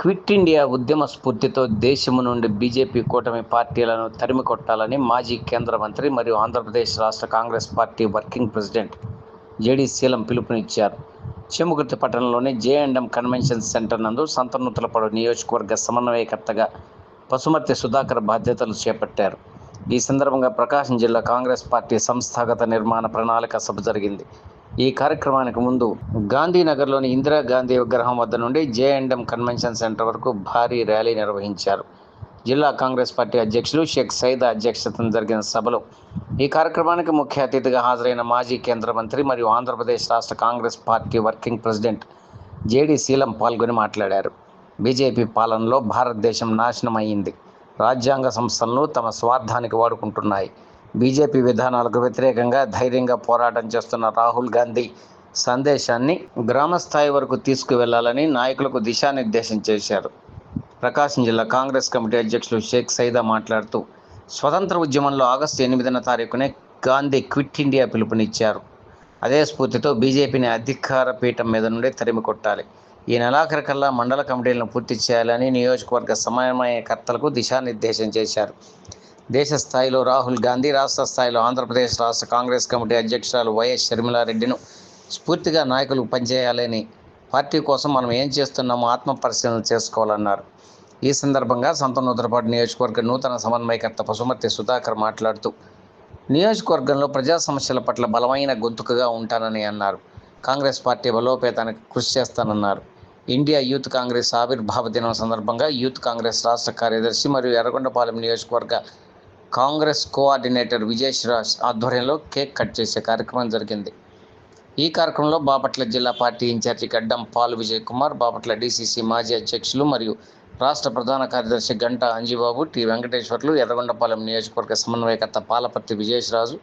Quit India ఉద్యమ స్ఫూర్తితో దేశము నుండి బీజేపీ కూటమి పార్టీలను తరిమి కొట్టాలని మాజీ కేంద్ర మంత్రి మరియు ఆంధ్రప్రదేశ్ రాష్ట్ర Congress party working president JD Seelam పిలుపునిచ్చారు. చెముగుర్తి పట్టణంలోని జేఎండ్ఎం కన్వెన్షన్ సెంటర్ నందు సంతనూతలపడు నియోజకవర్గ సమన్వయకర్తగా పశుమర్తి సుధాకర్ బాధ్యతలు చేపట్టారు. ఈ సందర్భంగా ప్రకాశం జిల్లా కాంగ్రెస్ పార్టీ సంస్థాగత నిర్మాణ ప్రణాళిక సభ జరిగింది. ఈ కార్యక్రమానికి ముందు గాంధీనగర్లోని ఇందిరాగాంధీ విగ్రహం వద్ద నుండి జేఎండ్ఎం కన్వెన్షన్ సెంటర్ వరకు భారీ ర్యాలీ నిర్వహించారు. జిల్లా కాంగ్రెస్ పార్టీ అధ్యక్షులు షేక్ సైదా అధ్యక్షతన జరిగిన సభలో ఈ కార్యక్రమానికి ముఖ్య అతిథిగా హాజరైన మాజీ కేంద్ర మంత్రి మరియు ఆంధ్రప్రదేశ్ రాష్ట్ర Congress party working president JD Seelam పాల్గొని మాట్లాడారు. బీజేపీ పాలనలో భారతదేశం నాశనం అయింది రాజ్యాంగ సంస్థలను తమ స్వార్థానికి వాడుకుంటున్నాయి. బీజేపీ విధానాలకు వ్యతిరేకంగా ధైర్యంగా పోరాటం చేస్తున్న రాహుల్ గాంధీ సందేశాన్ని గ్రామ స్థాయి వరకు తీసుకువెళ్ళాలని నాయకులకు దిశానిర్దేశం చేశారు. ప్రకాశం జిల్లా కాంగ్రెస్ కమిటీ అధ్యక్షులు షేక్ సైదా మాట్లాడుతూ స్వతంత్ర ఉద్యమంలో ఆగస్టు ఎనిమిదిన తారీఖునే గాంధీ క్విట్ ఇండియా పిలుపునిచ్చారు. అదే స్ఫూర్తితో బీజేపీని అధికార పీఠం మీద నుండి తరిమి కొట్టాలి. ఈ నెలాఖరికల్లా మండల కమిటీలను పూర్తి చేయాలని నియోజకవర్గ సమన్వయకర్తలకు దిశానిర్దేశం చేశారు. దేశ స్థాయిలో రాహుల్ గాంధీ రాష్ట్ర స్థాయిలో ఆంధ్రప్రదేశ్ రాష్ట్ర కాంగ్రెస్ కమిటీ అధ్యక్షురాలు వైఎస్ షర్మిలారెడ్డిను స్ఫూర్తిగా నాయకులు పనిచేయాలని పార్టీ కోసం మనం ఏం చేస్తున్నామో ఆత్మ పరిశీలన చేసుకోవాలన్నారు. ఈ సందర్భంగా సంతనూతలపాటు నియోజకవర్గ నూతన సమన్వయకర్త పశుమర్తి సుధాకర్ మాట్లాడుతూ నియోజకవర్గంలో ప్రజా సమస్యల పట్ల బలమైన గొంతుకగా ఉంటానని అన్నారు. కాంగ్రెస్ పార్టీ బలోపేతానికి కృషి చేస్తానన్నారు. ఇండియా యూత్ కాంగ్రెస్ ఆవిర్భావ దినం సందర్భంగా యూత్ కాంగ్రెస్ రాష్ట్ర కార్యదర్శి మరియు ఎర్రగొండపాలెం నియోజకవర్గ కాంగ్రెస్ కోఆర్డినేటర్ విజయశ్రాజ్ ఆధ్వర్యంలో కేక్ కట్ చేసే కార్యక్రమం జరిగింది. ఈ కార్యక్రమంలో బాపట్ల జిల్లా party incharge Gaddam Paul Vijay Kumar Bapatla DCC మాజీ అధ్యక్షులు మరియు రాష్ట్ర ప్రధాన కార్యదర్శి గంటా అంజిబాబు టి వెంకటేశ్వర్లు ఎర్రగొండపాలెం నియోజకవర్గ సమన్వయకర్త పాలపర్తి విజయశ్రాజు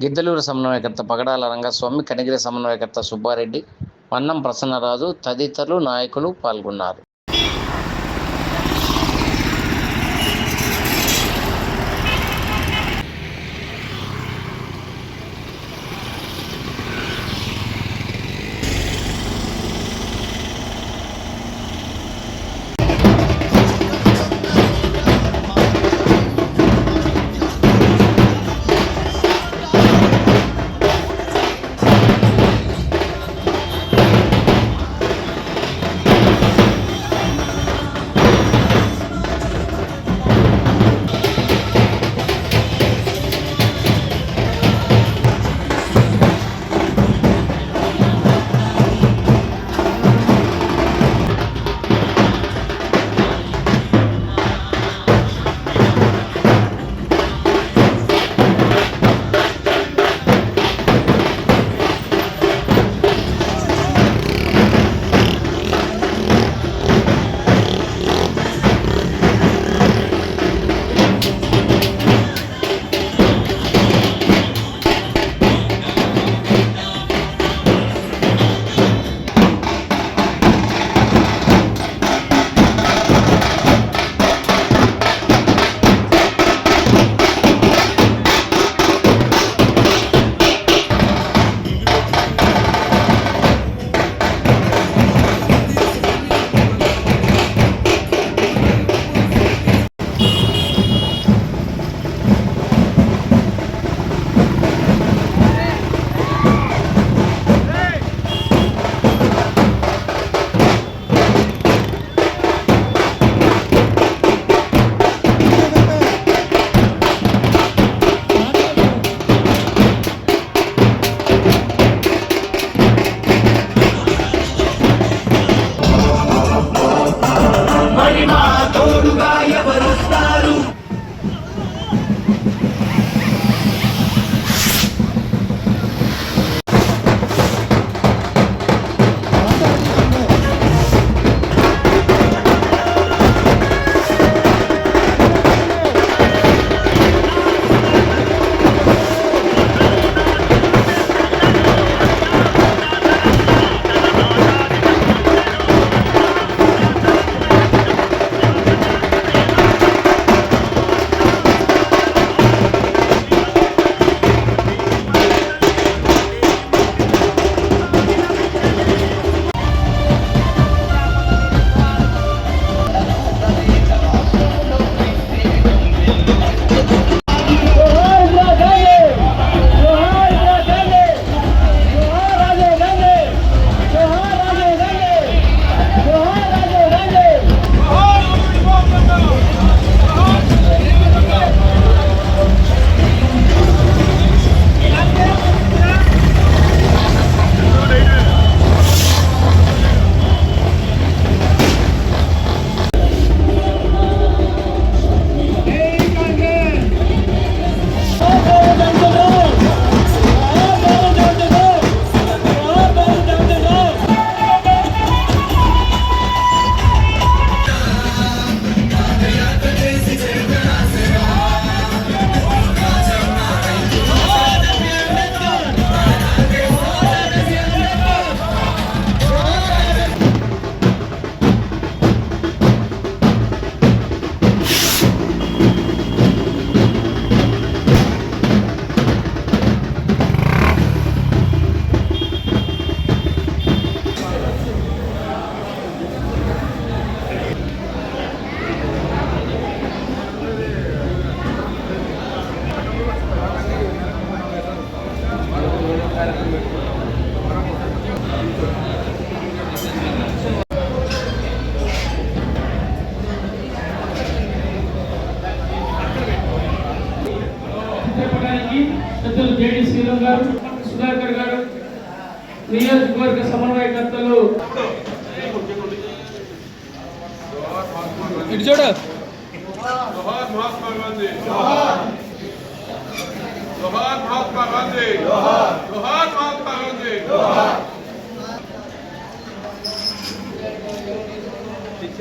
గిద్దలూరు సమన్వయకర్త పగడాల రంగస్వామి కనిగిరి సమన్వయకర్త సుబ్బారెడ్డి వన్నం ప్రసన్నరాజు తదితరులు నాయకులు పాల్గొన్నారు.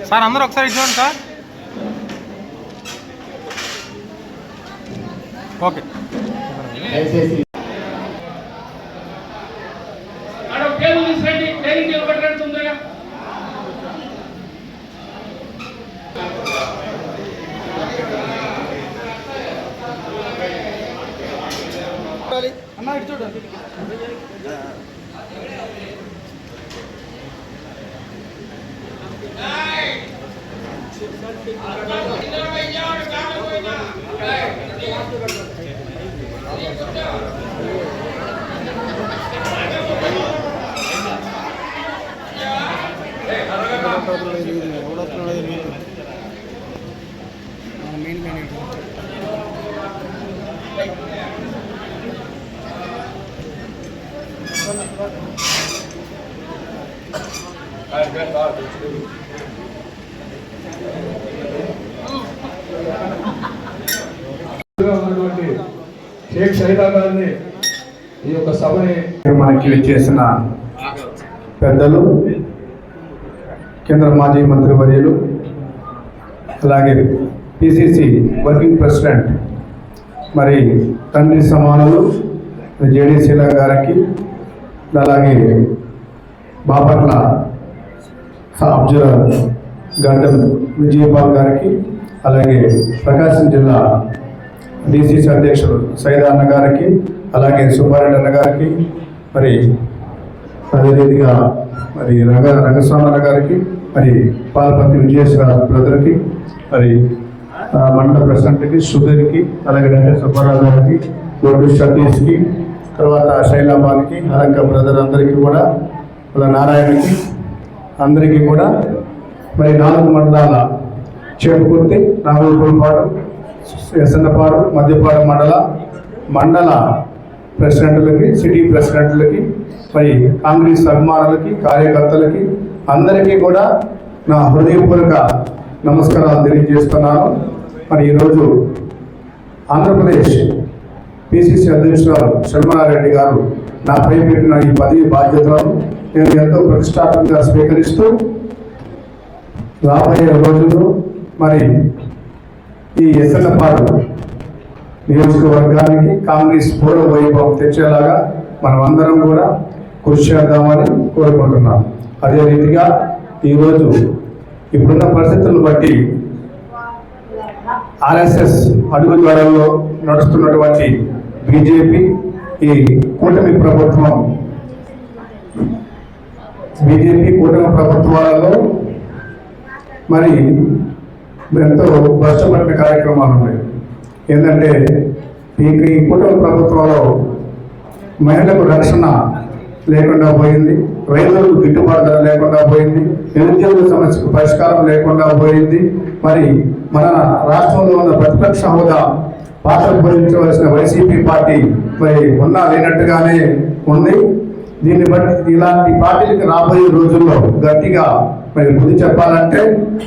సార్ అందరూ ఒకసారి చూడండి సార్. ఓకే. ఆడ ఒక టేబుల్ తీసుకురండి డైనింగ్ టేబుల్ పెట్టండి తొందరగా అన్న ఇటు చూడండి ఉన్నటువంటి షేక్ గారిని ఈ యొక్క సభని మనకి చేసిన పెద్దలు కేంద్ర మాజీ మంత్రి వర్యులు అలాగే పిసిసి వర్కింగ్ ప్రెసిడెంట్ మరి తండ్రి సమానులు జేడీసీల గారికి అలాగే బాపట్ల అబ్జర్వర్ గడ్డం విజయపాల్ గారికి అలాగే ప్రకాశం జిల్లా డిసిసి అధ్యక్షుడు సైదా అన్న గారికి అలాగే సుబ్బారెడ్డి అన్న గారికి మరి అదే రీతిగా మరి రంగ రంగస్వామి అన్న గారికి మరి పాలపతి విజయేశ్వర బ్రదర్కి మరి ఆ, మండల ప్రెసిడెంట్కి సుధీర్కి అలాగే వెంకట సుబ్బారావు గారికి బోర్డు సతీష్కి తర్వాత శైలాబాద్కి అలంక బ్రదర్ అందరికీ కూడా వాళ్ళ నారాయణకి అందరికీ కూడా మరి నాలుగు మండలాల చేపకుర్తి నాగులపూడిపాడు ఎసన్నపాడు మధ్యపాడు మండల మండల ప్రెసిడెంట్లకి సిటీ ప్రెసిడెంట్లకి మరి కాంగ్రెస్ అభిమానులకి కార్యకర్తలకి అందరికీ కూడా నా హృదయపూర్వక నమస్కారాలు తెలియజేస్తున్నాను. మరి ఈరోజు ఆంధ్రప్రదేశ్ పిసిసి అధ్యక్షురాలు శర్మారెడ్డి గారు నాపై పెట్టిన ఈ పదవి బాధ్యతలను నేను ఎంతో ప్రతిష్టాత్మకంగా స్వీకరిస్తూ రాబోయే రోజుల్లో మరి ఈ ఎస్ఎల్ఎఫ్ఆర్ నియోజకవర్గానికి కాంగ్రెస్ పూర్వ వైభవం తెచ్చేలాగా మనం అందరం కూడా కృషి చేద్దామని కోరుకుంటున్నాం. అదే రీతిగా ఈరోజు ఇప్పుడున్న పరిస్థితులను బట్టి ఆర్ఎస్ఎస్ అడుగు ద్వారంలో నడుస్తున్నటువంటి బీజేపీ ఈ కూటమి ప్రభుత్వం బీజేపీ కూటమి ప్రభుత్వాలలో మరి ఎంతో కష్టపడిన కార్యక్రమాలు ఉన్నాయి. ఏంటంటే ఈ ఈ కుటుంబ ప్రభుత్వంలో మహిళలకు రక్షణ లేకుండా పోయింది రైతులకు గిట్టుబాటు ధర లేకుండా పోయింది నిరుద్యోగ సమస్యకు పరిష్కారం లేకుండా పోయింది. మరి మన రాష్ట్రంలో ఉన్న ప్రతిపక్ష హోదా పాత్ర పోషించవలసిన వైసీపీ పార్టీ మరి ఉన్నా లేనట్టుగానే ఉంది. దీన్ని బట్టి ఇలాంటి పార్టీలకు రాబోయే రోజుల్లో గట్టిగా మరి బుద్ధి చెప్పాలంటే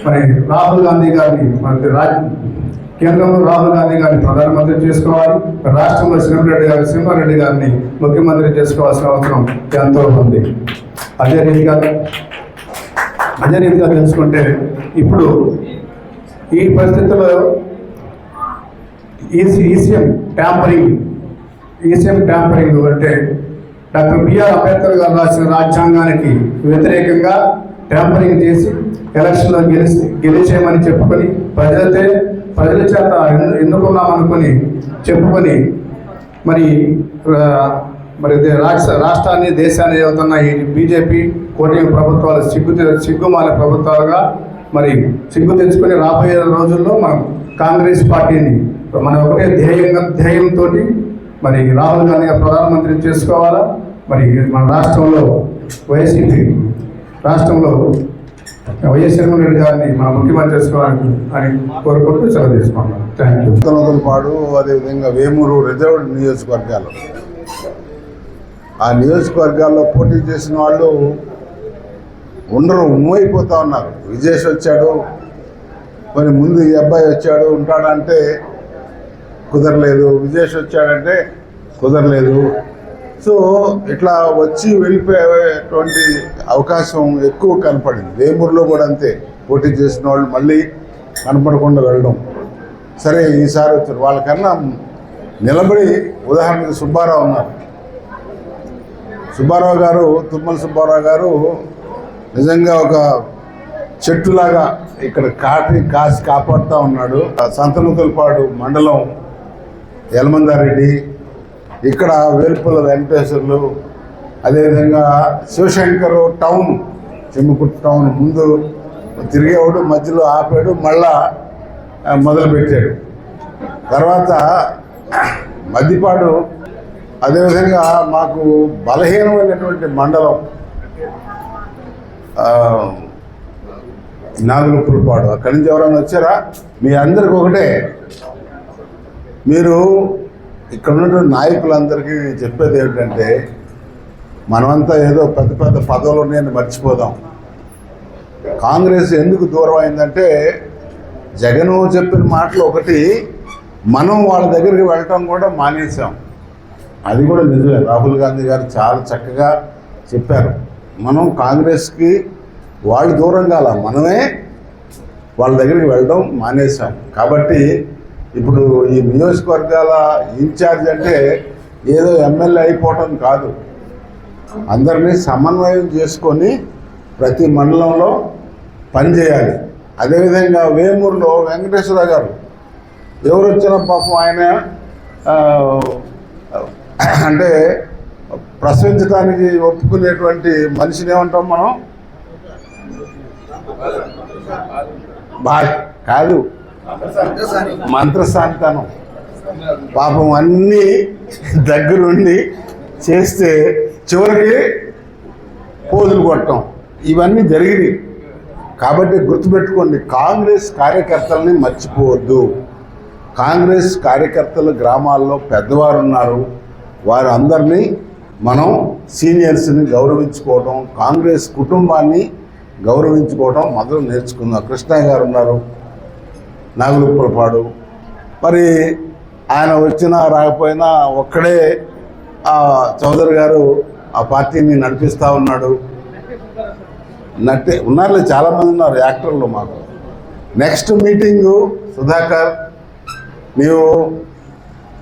మరి రాహుల్ గాంధీ గారిని మరి రాజ్ కేంద్రంలో రాహుల్ గాంధీ గారిని ప్రధానమంత్రి చేసుకోవాలి రాష్ట్రంలో సింహారెడ్డి గారి సింహారెడ్డి గారిని ముఖ్యమంత్రి చేసుకోవాల్సిన అవసరం ఎంతో ఉంది. అదే రీతిగా అదే రీతిగా తెలుసుకుంటే ఇప్పుడు ఈ పరిస్థితుల్లో EC ECM tampering ECM tampering అంటే డాక్టర్ బిఆర్ అంబేద్కర్ గారు రాసిన రాజ్యాంగానికి వ్యతిరేకంగా ట్యాంపరింగ్ చేసి ఎలక్షన్లో గెలిచి గెలిచేయమని చెప్పుకొని ప్రజలతే ప్రజల చేత ఎన్ను- ఎన్నుకున్నామనుకొని చెప్పుకొని మరి మరి రాష్ట్ర రాష్ట్రాన్ని దేశాన్ని వెళ్తున్న ఈ బీజేపీ కూటమి ప్రభుత్వాలు సిగ్గు సిగ్గుమాల ప్రభుత్వాలుగా మరి సిగ్గు తెచ్చుకొని రాబోయే రోజుల్లో మనం కాంగ్రెస్ పార్టీని మన ఒకటే ధ్యేయంగా ధ్యేయంతో మరి రాహుల్ గాంధీ గారు ప్రధానమంత్రిని చేసుకోవాలా? మరి మన రాష్ట్రంలో వైసీపీ రాష్ట్రంలో వైఎస్ జగన్మోహన్ రెడ్డి గారిని మన ముఖ్యమంత్రి చేసుకోవాలని అని కోరుకుంటూ సెలవు తీసుకున్నాను థ్యాంక్ యూ పాడు అదేవిధంగా వేమూరు రిజర్వ్డ్ నియోజకవర్గాలు. ఆ నియోజకవర్గాల్లో పోటీ చేసిన వాళ్ళు ఉండరు ఉమ్మైపోతా ఉన్నారు. విజేష్ వచ్చాడు మరి ముందు ఈ అబ్బాయి వచ్చాడు ఉంటాడంటే కుదరలేదు. విజేష్ వచ్చాడంటే కుదరలేదు. సో ఇట్లా వచ్చి వెళ్ళిపోయేటువంటి అవకాశం ఎక్కువ కనపడింది. వేమూరులో కూడా అంతే. పోటీ చేసిన వాళ్ళు మళ్ళీ కనపడకుండా వెళ్ళడం. సరే ఈసారి వచ్చారు. వాళ్ళకన్నా నిలబడి ఉదాహరణకి సుబ్బారావు ఉన్నారు సుబ్బారావు గారు తుమ్మల సుబ్బారావు గారు నిజంగా ఒక చెట్టులాగా ఇక్కడ కాటి కాసి కాపాడుతూ ఉన్నాడు. సంతనూతలపాడు మండలం యలమందారెడ్డి ఇక్కడ వేల్పుల వెంకటేశ్వర్లు అదేవిధంగా శివశంకర్ టౌన్ చెమ్ముకుట్టు టౌన్ ముందు తిరిగేవాడు మధ్యలో ఆపాడు మళ్ళా మొదలుపెట్టాడు. తర్వాత మద్దిపాడు అదేవిధంగా మాకు బలహీనమైనటువంటి మండలం ఆ, అక్కడి నుంచి ఎవరైనా వచ్చారా? మీ అందరికి ఒకటే. మీరు ఇక్కడ ఉన్నటువంటి నాయకులందరికీ చెప్పేది ఏమిటంటే మనమంతా ఏదో పెద్ద పెద్ద పదవులు ఉన్నాయని మర్చిపోదాం. కాంగ్రెస్ ఎందుకు దూరం అయిందంటే జగన్ చెప్పిన మాటలు ఒకటి మనం వాళ్ళ దగ్గరికి వెళ్ళటం కూడా మానేసాం అది కూడా నిజమే. రాహుల్ గాంధీ గారు చాలా చక్కగా చెప్పారు. మనం కాంగ్రెస్కి వాళ్ళు దూరం కాల మనమే వాళ్ళ దగ్గరికి వెళ్ళడం మానేసాం కాబట్టి ఇప్పుడు ఈ నియోజకవర్గాల ఇన్ఛార్జ్ అంటే ఏదో ఎమ్మెల్యే అయిపోవటం కాదు. అందరినీ సమన్వయం చేసుకొని ప్రతి మండలంలో పనిచేయాలి అదేవిధంగా వేమూరులో వెంకటేశ్వర గారు ఎవరు వచ్చినా పాపం ఆయన అంటే ప్రసవించడానికి ఒప్పుకునేటువంటి మనిషిని ఏమంటాం మనం? బా కాదు. మంత్రశాంతనం పాపం అన్నీ దగ్గరుండి చేస్తే చివరికి పోజులు కొట్టడం ఇవన్నీ జరిగినాయి. కాబట్టి గుర్తుపెట్టుకోండి కాంగ్రెస్ కార్యకర్తలని మర్చిపోవద్దు. కాంగ్రెస్ కార్యకర్తలు గ్రామాల్లో పెద్దవారు ఉన్నారు వారు అందరినీ మనం సీనియర్స్ని గౌరవించుకోవడం కాంగ్రెస్ కుటుంబాన్ని గౌరవించుకోవడం మొదలు నేర్చుకుందాం. కృష్ణయ్య గారు ఉన్నారు. నాగులుప్పలపాడు మరి ఆయన వచ్చినా రాకపోయినా ఒక్కడే ఆ చౌదరి గారు ఆ పార్టీని నడిపిస్తూ ఉన్నాడు. నట్టే ఉన్నారులే చాలామంది ఉన్నారు యాక్టర్లు మాకు. నెక్స్ట్ మీటింగు సుధాకర్ నీవు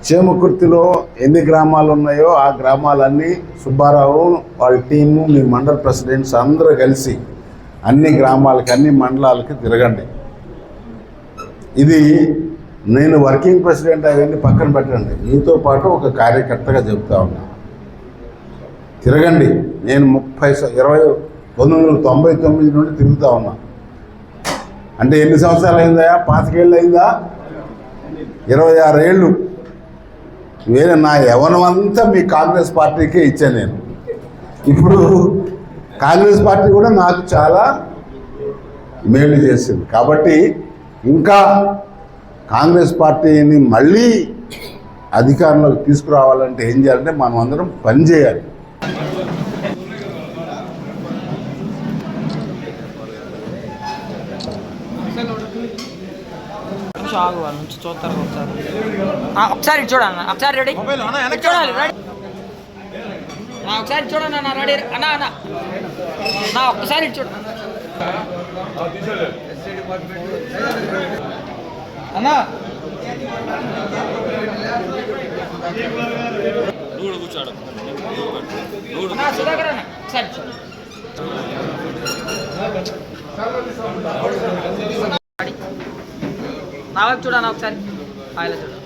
చేమకుర్తిలో ఎన్ని గ్రామాలు ఉన్నాయో ఆ గ్రామాలన్నీ సుబ్బారావు వాళ్ళ టీము మీ మండల ప్రెసిడెంట్స్ అందరూ కలిసి అన్ని గ్రామాలకి అన్ని మండలాలకి తిరగండి. ఇది నేను వర్కింగ్ ప్రెసిడెంట్ అవన్నీ పక్కన పెట్టండి. మీతో పాటు ఒక కార్యకర్తగా చెప్తా ఉన్నా. తిరగండి. నేను ముప్పై స- ఇరవై పంతొమ్మిది వందల తొంభై తొమ్మిది నుండి తిరుగుతూ ఉన్నా. అంటే ఎన్ని సంవత్సరాలు అయిందా? పాతికేళ్ళు అయిందా? ఇరవై ఆరు ఏళ్ళు. వేరే నా యవనమంతా అంతా మీ కాంగ్రెస్ పార్టీకే ఇచ్చాను నేను. ఇప్పుడు కాంగ్రెస్ పార్టీ కూడా నాకు చాలా మేలు చేసింది. కాబట్టి ఇంకా కాంగ్రెస్ పార్టీని మళ్ళీ అధికారంలోకి తీసుకురావాలంటే ఏం చేయాలంటే మనం అందరం పని చేయాలి. నిమిషం ఆగు వాళ్ళ నుంచి చూస్తారు ఒకసారి. ఆ, ఒకసారి చూడన్న ఒకసారి రెడీ. మొబైల్ అన్న వెనక్కి చూడాలి రెడీ. నా ఒకసారి చూడండి అన్న రెడీ. అన్న అన్న. నా ఒక్కసారి ఇటు చూడు అన్నా అన్నా, సుధాకర్ అన్న. రెడీ? నా వైపు చూడన్న ఒకసారి. ఆయన చూడు.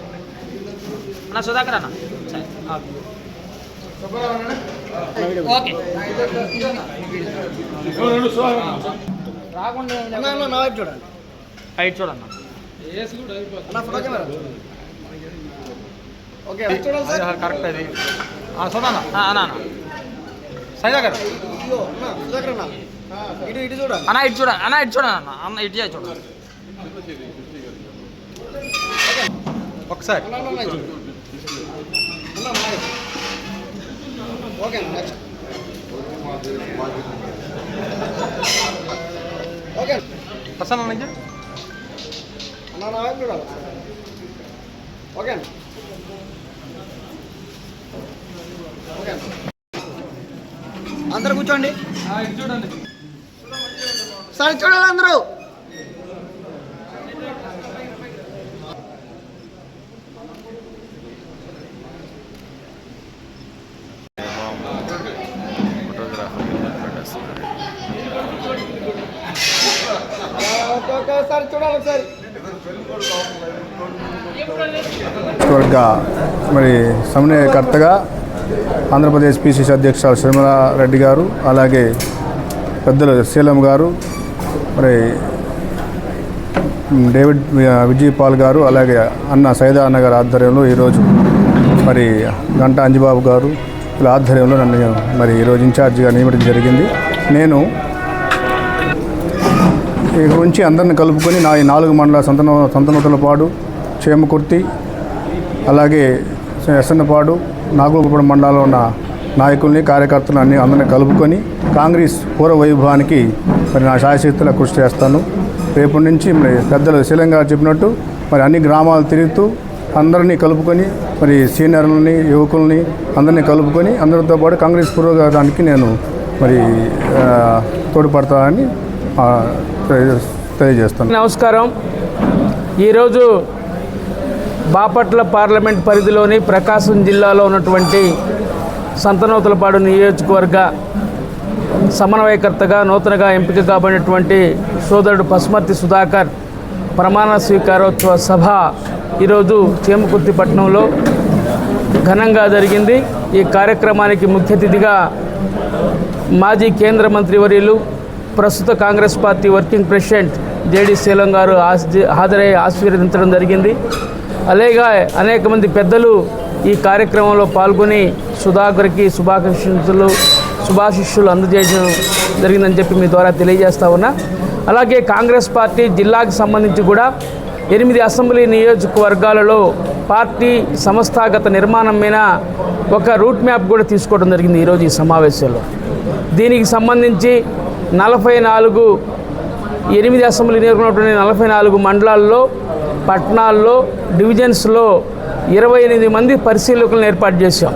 అన్న సుధాకర్ అన్న. సరే ఓకే. రాకుండా హైట్ చూడన్న. కరెక్ట్ అది చూడన్న అన్న. అన్న సైదా గారు అన్న ఇటు చూడండి అన్న. ఇటు చూడండి అన్న అన్న. ఇటు చేయి చూడండి ఒకసారి ప్రసన్న నుంచి అందరు కూర్చోండి. సరే చూడాలి అందరూ. వర్గ మరి సమన్వయకర్తగా ఆంధ్రప్రదేశ్ పిసిసి అధ్యక్షులు శర్మల రెడ్డి గారు అలాగే పెద్దలు శీలం గారు మరి డేవిడ్ విజయ్ పాల్ గారు అలాగే అన్న సైదా అన్న గారి ఆధ్వర్యంలో ఈరోజు మరి గంటా అంజిబాబు గారు ఇలా ఆధ్వర్యంలో నన్ను మరి ఈరోజు ఇన్ఛార్జిగా నియమించడం జరిగింది. నేను ఇక్కడ నుంచి అందరిని కలుపుకొని నా ఈ నాలుగు మండల సంతన సంతనూతలపాడు చేమకుర్తి అలాగే ఎస్ఎన్నపాడు నాగులపూడి మండలంలో ఉన్న నాయకుల్ని కార్యకర్తలను అన్ని అందరిని కలుపుకొని కాంగ్రెస్ పూర్వ వైభవానికి మరి నా శాయశక్తుల కృషి చేస్తాను. రేపటి నుంచి మరి పెద్దలు శీలం గారు చెప్పినట్టు మరి అన్ని గ్రామాలు తిరుగుతూ అందరినీ కలుపుకొని మరి సీనియర్లని యువకుల్ని అందరినీ కలుపుకొని అందరితో పాటు కాంగ్రెస్ పురోగతానికి నేను మరి తోడ్పడతానని తెలియజేస్తాను నమస్కారం. ఈరోజు బాపట్ల పార్లమెంట్ పరిధిలోని ప్రకాశం జిల్లాలో ఉన్నటువంటి సంతనూతలపాడు నియోజకవర్గ సమన్వయకర్తగా నూతనగా ఎంపిక కాబడినటువంటి సోదరుడు పసుమర్తి సుధాకర్ ప్రమాణ స్వీకారోత్సవ సభ ఈరోజు చేమకుర్తిపట్నంలో ఘనంగా జరిగింది. ఈ కార్యక్రమానికి ముఖ్య అతిథిగా మాజీ కేంద్ర మంత్రివర్యులు ప్రస్తుత Congress party working president JD Seelam garu హాజరై ఆశీర్వదించడం జరిగింది. అలాగే అనేక మంది పెద్దలు ఈ కార్యక్రమంలో పాల్గొని సుధాకర్కి శుభాకాంక్షలు శుభాశిష్యులు అందజేయడం జరిగిందని చెప్పి మీ ద్వారా తెలియజేస్తా ఉన్నా. అలాగే కాంగ్రెస్ పార్టీ జిల్లాకు సంబంధించి కూడా ఎనిమిది అసెంబ్లీ నియోజకవర్గాలలో పార్టీ సంస్థాగత నిర్మాణం మీద ఒక రూట్ మ్యాప్ కూడా తీసుకోవడం జరిగింది ఈరోజు ఈ సమావేశంలో. దీనికి సంబంధించి నలభై నాలుగు ఎనిమిది అసెంబ్లీ నేర్కొన్నటువంటి నలభై నాలుగు మండలాల్లో పట్టణాల్లో డివిజన్స్లో ఇరవై ఎనిమిది మంది పరిశీలకులను ఏర్పాటు చేశాం.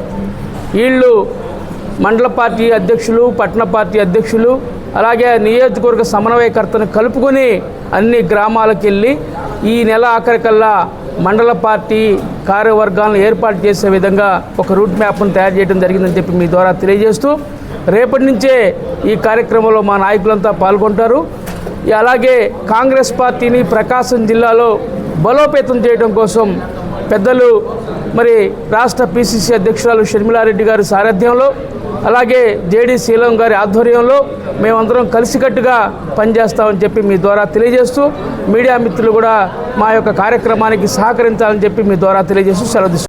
వీళ్ళు మండల పార్టీ అధ్యక్షులు పట్టణ పార్టీ అధ్యక్షులు అలాగే నియోజకవర్గ సమన్వయకర్తను కలుపుకొని అన్ని గ్రామాలకు వెళ్ళి ఈ నెల ఆఖరికల్లా మండల పార్టీ కార్యవర్గాలను ఏర్పాటు చేసే విధంగా ఒక రూట్ మ్యాప్ను తయారు చేయడం జరిగిందని చెప్పి మీ ద్వారా తెలియజేస్తూ రేపటి నుంచే ఈ కార్యక్రమంలో మా నాయకులంతా పాల్గొంటారు. అలాగే కాంగ్రెస్ పార్టీని ప్రకాశం జిల్లాలో బలోపేతం చేయడం కోసం పెద్దలు మరి రాష్ట్ర పిసిసి అధ్యక్షురాలు షర్మిలారెడ్డి గారి సారథ్యంలో అలాగే జేడీ శీలం గారి ఆధ్వర్యంలో మేమందరం కలిసికట్టుగా పనిచేస్తామని చెప్పి మీ ద్వారా తెలియజేస్తూ మీడియా మిత్రులు కూడా మా యొక్క కార్యక్రమానికి సహకరించాలని చెప్పి మీ ద్వారా తెలియజేస్తూ సెలవు